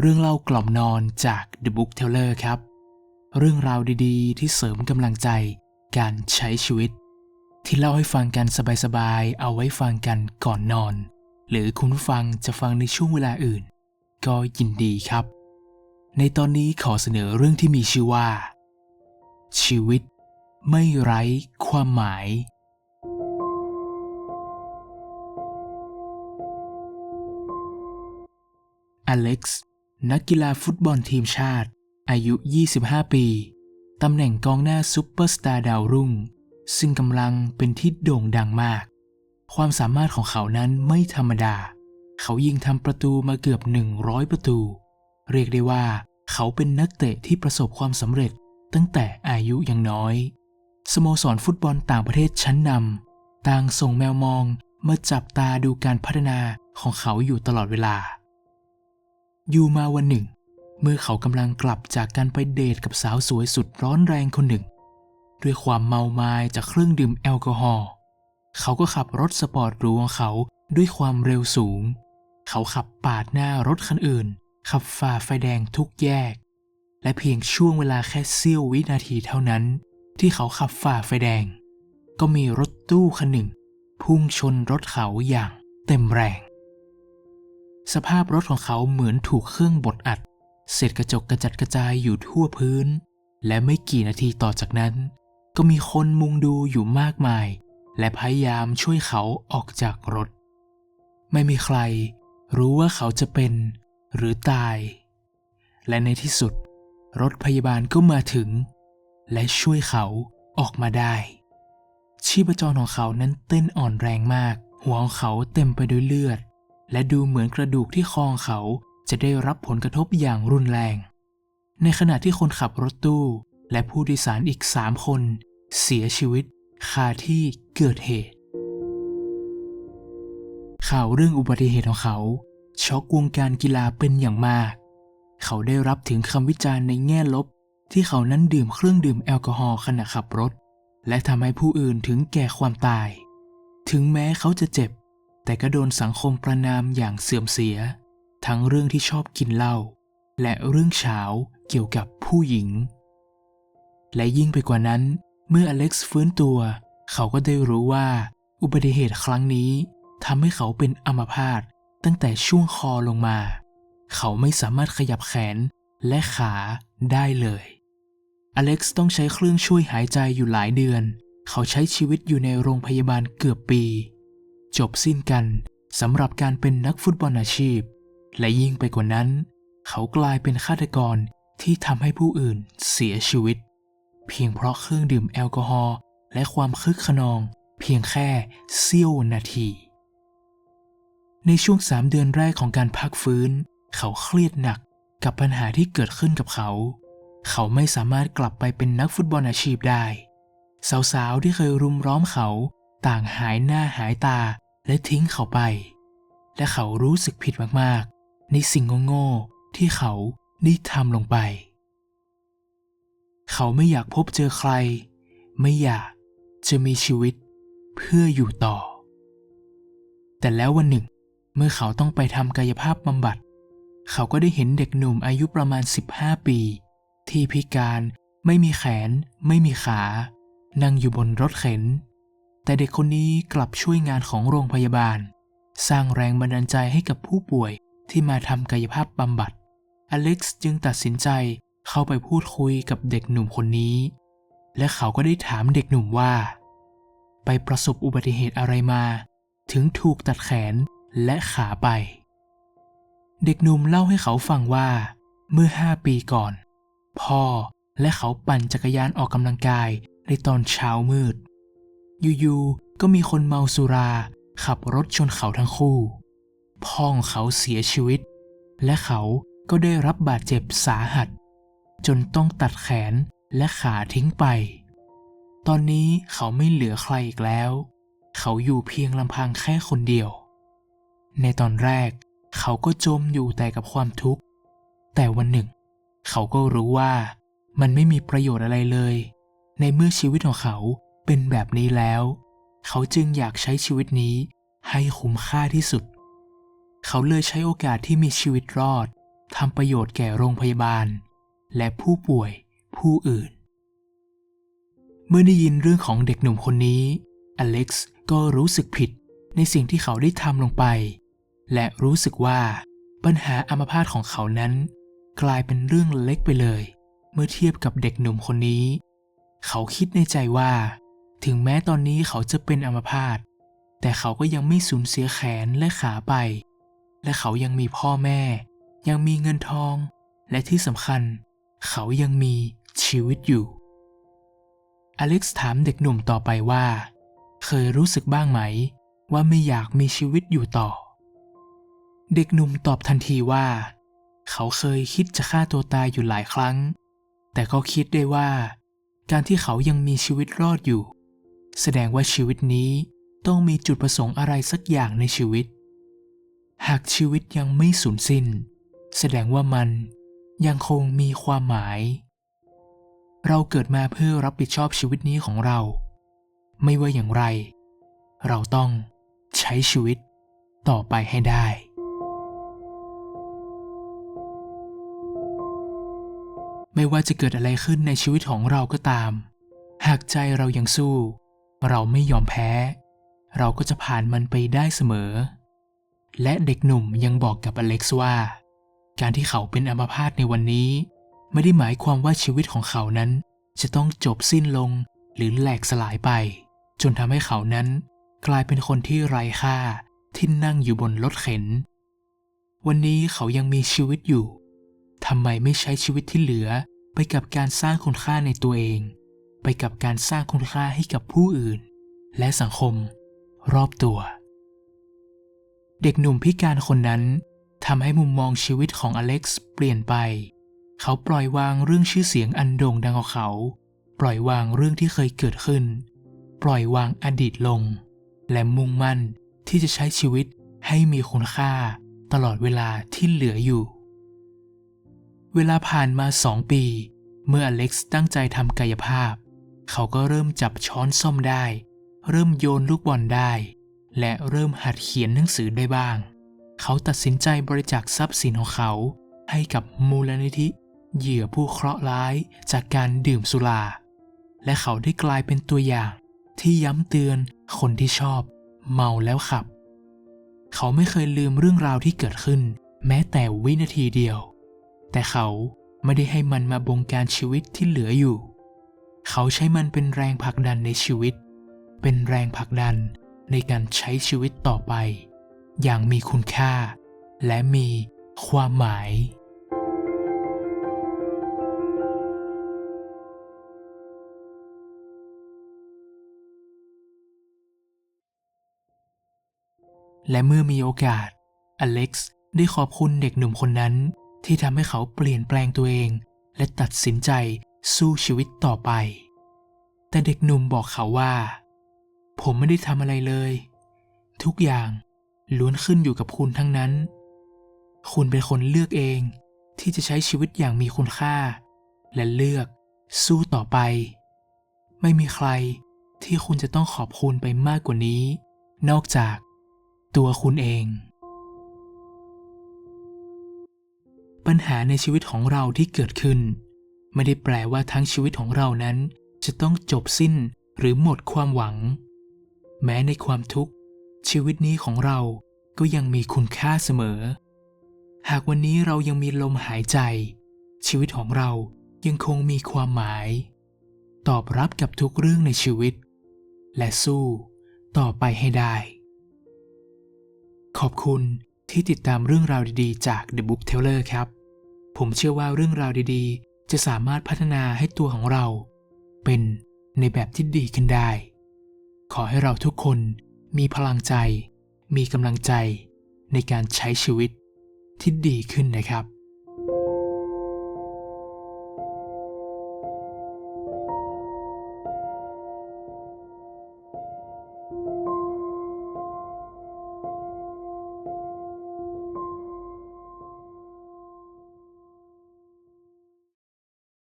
เรื่องเล่ากล่อมนอนจาก The Book Teller ครับ เรื่องราวดีๆ ที่เสริมกำลังใจการใช้ชีวิต ที่เล่าให้ฟังกันสบายๆ เอาไว้ฟังกันก่อนนอน หรือคุณผู้ฟังจะฟังในช่วงเวลาอื่น ก็ยินดีครับ ในตอนนี้ขอเสนอเรื่องที่มีชื่อว่า ชีวิตไม่ไร้ความหมายอเล็กซ์ นักกีฬาฟุตบอลทีมชาติ อายุ 25 ปี ตำแหน่งกองหน้าซุปเปอร์สตาร์ดาวรุ่ง ซึ่งกำลังเป็นที่โด่งดังมาก ความสามารถของเขานั้นไม่ธรรมดา เขายิงทำประตูมาเกือบ 100 ประตู เรียกได้ว่า เขาเป็นนักเตะที่ประสบความสำเร็จตั้งแต่อายุยังน้อย สโมสรฟุตบอลต่างประเทศชั้นนำต่างส่งแมวมองมาจับตาดูการพัฒนาของเขาอยู่ตลอดเวลา อยู่มาวันหนึ่ง เมื่อเขากำลังกลับจากการไปเดทกับสาวสวยสุดร้อนแรงคนหนึ่ง ด้วยความเมามายจากเครื่องดื่มแอลกอฮอล์เขาก็ขับรถสปอร์ตหรูของเขาด้วยความเร็วสูง เขาขับปาดหน้ารถคันอื่น ขับฝ่าไฟแดงทุกแยก และเพียงช่วงเวลาแค่เสี้ยววินาทีเท่านั้น ที่เขาขับฝ่าไฟแดง ก็มีรถตู้คันหนึ่ง พุ่งชนรถเขาอย่างเต็มแรง สภาพรถของเขาเหมือนถูกเครื่องบดอัด เศษกระจกกระจัดกระจายอยู่ทั่วพื้น และไม่กี่นาทีต่อจากนั้น ก็มีคนมุงดูอยู่มากมาย และพยายามช่วยเขาออกจากรถ ไม่มีใคร รู้ว่าเขาจะเป็น หรือตาย และในที่สุด รถพยาบาลก็มาถึง และช่วยเขาออกมาได้ ชีพจรของเขานั้นเต้นอ่อนแรงมาก หัวของเขาเต็มไปด้วยเลือด และดูเหมือนกระดูกที่คอของเขาจะได้รับผลกระทบอย่างรุนแรง ในขณะที่คนขับรถตู้ และผู้โดยสารอีกสามคน เสียชีวิตคาที่เกิดเหตุ ข่าวเรื่องอุบัติเหตุของเขาช็อกวงการกีฬาเป็นอย่างมาก เขาได้รับถึงคำวิจารณ์ในแง่ลบ ที่เขานั้นดื่มเครื่องดื่มแอลกอฮอล์ขณะขับรถ และทำให้ผู้อื่นถึงแก่ความตาย ถึงแม้เขาจะเจ็บ แต่ก็โดนสังคมประนามอย่างเสื่อมเสีย ทั้งเรื่องที่ชอบกินเหล้าและเรื่องเช้าเกี่ยวกับผู้หญิง และยิ่งไปกว่านั้น เมื่ออเล็กซ์ฟื้นตัว เขาก็ได้รู้ว่า อุบัติเหตุครั้งนี้ทำให้เขาเป็นอัมพาตตั้งแต่ช่วงคอลงมา เขาไม่สามารถขยับแขนและขาได้เลย อเล็กซ์ต้องใช้เครื่องช่วยหายใจอยู่หลายเดือน เขาใช้ชีวิตอยู่ในโรงพยาบาลเกือบปี จบสิ้นกันสำหรับการเป็นนักฟุตบอลอาชีพ และยิ่งไปกว่านั้น เขากลายเป็นฆาตกรที่ทำให้ผู้อื่นเสียชีวิต เพียงเพราะเครื่องดื่มแอลกอฮอล์และความคึกขนอง เพียงแค่เสี้ยวนาที ในช่วงสามเดือนแรกของการพักฟื้น เขาเครียดหนักกับปัญหาที่เกิดขึ้นกับเขา เขาไม่สามารถกลับไปเป็นนักฟุตบอลอาชีพได้ สาวๆที่เคยรุมร้อมเขาต่างหายหน้าหายตา และทิ้งเขาไป และเขารู้สึกผิดมากๆ ในสิ่งโง่ๆที่เขาได้ทำลงไป เขาไม่อยากพบเจอใคร ไม่อยากจะมีชีวิตเพื่ออยู่ต่อ แต่แล้ววันหนึ่ง เมื่อเขาต้องไปทำกายภาพบำบัด เขาก็ได้เห็นเด็กหนุ่มอายุประมาณ 15 ปี ที่พิการไม่มีแขน ไม่มีขา นั่งอยู่บนรถเข็น แต่เด็กคนนี้กลับช่วยงานของโรงพยาบาล สร้างแรงบันดาลใจให้กับผู้ป่วยที่มาทำกายภาพบำบัด อเล็กซ์จึงตัดสินใจเข้าไปพูดคุยกับเด็กหนุ่มคนนี้ และเขาก็ได้ถามเด็กหนุ่มว่า ไปประสบอุบัติเหตุอะไรมา ถึงถูกตัดแขนและขาไป เด็กหนุ่มเล่าให้เขาฟังว่า เมื่อห้าปีก่อน พ่อและเขาปั่นจักรยานออกกำลังกายในตอนเช้ามืด อยู่ๆ ก็มีคนเมาสุรา ขับรถชนเขาทั้งคู่ พ่อของเขาเสียชีวิต และเขาก็ได้รับบาดเจ็บสาหัส จนต้องตัดแขนและขาทิ้งไป ตอนนี้เขาไม่เหลือใครอีกแล้ว เขาอยู่เพียงลำพังแค่คนเดียว ในตอนแรก เขาก็จมอยู่แต่กับความทุกข์ แต่วันหนึ่ง เขาก็รู้ว่ามันไม่มีประโยชน์อะไรเลย ในเมื่อชีวิตของเขา เป็นแบบนี้แล้ว เขาจึงอยากใช้ชีวิตนี้ให้คุ้มค่าที่สุด เขาเลยใช้โอกาสที่มีชีวิตรอดทำประโยชน์แก่โรงพยาบาล และผู้ป่วยผู้อื่น เมื่อได้ยินเรื่องของเด็กหนุ่มคนนี้ อเล็กซ์ก็รู้สึกผิดในสิ่งที่เขาได้ทำลงไป และรู้สึกว่าปัญหาอัมพาตของเขานั้น กลายเป็นเรื่องเล็กไปเลย เมื่อเทียบกับเด็กหนุ่มคนนี้ เขาคิดในใจว่า ถึงแม้ตอนนี้เขาจะเป็นอัมพาตแต่เขาก็ยังไม่สูญเสียแขนและขาไป และเขายังมีพ่อแม่ ยังมีเงินทอง และที่สำคัญ เขายังมีชีวิตอยู่ อเล็กซ์ถามเด็กหนุ่มต่อไปว่า เคยรู้สึกบ้างไหม ว่าไม่อยากมีชีวิตอยู่ต่อ เด็กหนุ่มตอบทันทีว่า เขาเคยคิดจะฆ่าตัวตายอยู่หลายครั้ง แต่ก็คิดได้ว่า การที่เขายังมีชีวิตรอดอยู่ แสดงว่าชีวิตนี้ต้องมีจุดประสงค์อะไรสักอย่างในชีวิต หากชีวิตยังไม่สูญสิ้น แสดงว่ามันยังคงมีความหมาย เราเกิดมาเพื่อรับผิดชอบชีวิตนี้ของเรา ไม่ว่าอย่างไร เราต้องใช้ชีวิตต่อไปให้ได้ไม่ว่าจะเกิดอะไรขึ้นในชีวิตของเราก็ตาม หากใจเรายังสู้ เราไม่ยอมแพ้ เราก็จะผ่านมันไปได้เสมอ และเด็กหนุ่มยังบอกกับอเล็กซ์ว่า การที่เขาเป็นอัมพาตในวันนี้ ไม่ได้หมายความว่าชีวิตของเขานั้น จะต้องจบสิ้นลงหรือแหลกสลายไป จนทำให้เขานั้นกลายเป็นคนที่ไร้ค่าที่นั่งอยู่บนรถเข็น วันนี้เขายังมีชีวิตอยู่ทำไมไม่ใช้ชีวิตที่เหลือไปกับการสร้างคุณค่าในตัวเอง ไปกับการสร้างคุณค่าให้กับผู้อื่น และสังคมรอบตัว เด็กหนุ่มพิการคนนั้นทำให้มุมมองชีวิตของอเล็กซ์เปลี่ยนไป เขาปล่อยวางเรื่องชื่อเสียงอันโด่งดังของเขา ปล่อยวางเรื่องที่เคยเกิดขึ้น ปล่อยวางอดีตลง และมุ่งมั่นที่จะใช้ชีวิตให้มีคุณค่าตลอดเวลาที่เหลืออยู่ เวลาผ่านมาสองปี เมื่ออเล็กซ์ตั้งใจทำกายภาพ เขาก็เริ่มจับช้อนส้อมได้ เริ่มโยนลูกบอลได้ และเริ่มหัดเขียนหนังสือได้บ้าง เขาตัดสินใจบริจาคทรัพย์สินของเขา ให้กับมูลนิธิ เหยื่อผู้เคราะห์ร้ายจากการดื่มสุรา และเขาได้กลายเป็นตัวอย่าง ที่ย้ำเตือนคนที่ชอบ เมาแล้วขับ เขาไม่เคยลืมเรื่องราวที่เกิดขึ้น แม้แต่วินาทีเดียว แต่เขาไม่ได้ให้มันมาบงการชีวิตที่เหลืออยู่ เขาใช้มันเป็นแรงผลักดันในชีวิต เป็นแรงผลักดันในการใช้ชีวิตต่อไป อย่างมีคุณค่า และมีความหมาย และเมื่อมีโอกาส อเล็กซ์ได้ขอบคุณเด็กหนุ่มคนนั้นที่ทำให้เขาเปลี่ยนแปลงตัวเอง และตัดสินใจ สู้ชีวิตต่อไป แต่เด็กหนุ่มบอกเขาว่า ผมไม่ได้ทำอะไรเลย ทุกอย่างล้วนขึ้นอยู่กับคุณทั้งนั้น คุณเป็นคนเลือกเองที่จะใช้ชีวิตอย่างมีคุณค่า และเลือกสู้ต่อไป ไม่มีใครที่คุณจะต้องขอบคุณไปมากกว่านี้ นอกจากตัวคุณเอง ปัญหาในชีวิตของเราที่เกิดขึ้น ไม่ได้แปลว่าทั้งชีวิตของเรานั้น จะต้องจบสิ้นหรือหมดความหวัง แม้ในความทุกข์ ชีวิตนี้ของเราก็ยังมีคุณค่าเสมอ หากวันนี้เรายังมีลมหายใจ ชีวิตของเรายังคงมีความหมาย ตอบรับกับทุกเรื่องในชีวิต และสู้ต่อไปให้ได้ ขอบคุณที่ติดตามเรื่องราวดีๆ จาก The Book Teller ครับ ผมเชื่อว่าเรื่องราวดีๆ จะสามารถพัฒนาให้ตัวของเรา เป็นในแบบที่ดีขึ้นได้ ขอให้เราทุกคนมีพลังใจ มีกำลังใจในการใช้ชีวิตที่ดีขึ้นนะครับ